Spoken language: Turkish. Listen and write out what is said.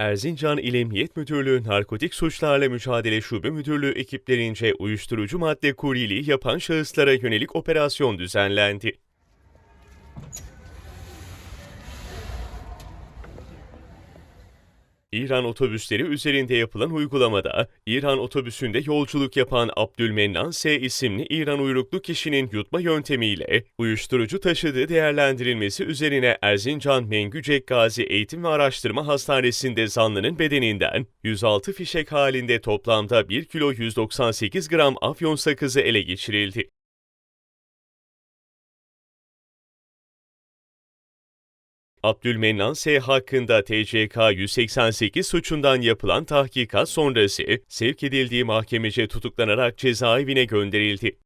Erzincan İl Emniyet Müdürlüğü Narkotik Suçlarla Mücadele Şube Müdürlüğü ekiplerince uyuşturucu madde kuryeliği yapan şahıslara yönelik operasyon düzenlendi. İran otobüsleri üzerinde yapılan uygulamada, İran otobüsünde yolculuk yapan Abdülmennan S. isimli İran uyruklu kişinin yutma yöntemiyle uyuşturucu taşıdığı değerlendirilmesi üzerine Erzincan Mengücek Gazi Eğitim ve Araştırma Hastanesi'nde zanlının bedeninden 106 fişek halinde toplamda 1 kilo 198 gram afyon sakızı ele geçirildi. Abdülmennan S. hakkında TCK 188 suçundan yapılan tahkikat sonrası sevk edildiği mahkemece tutuklanarak cezaevine gönderildi.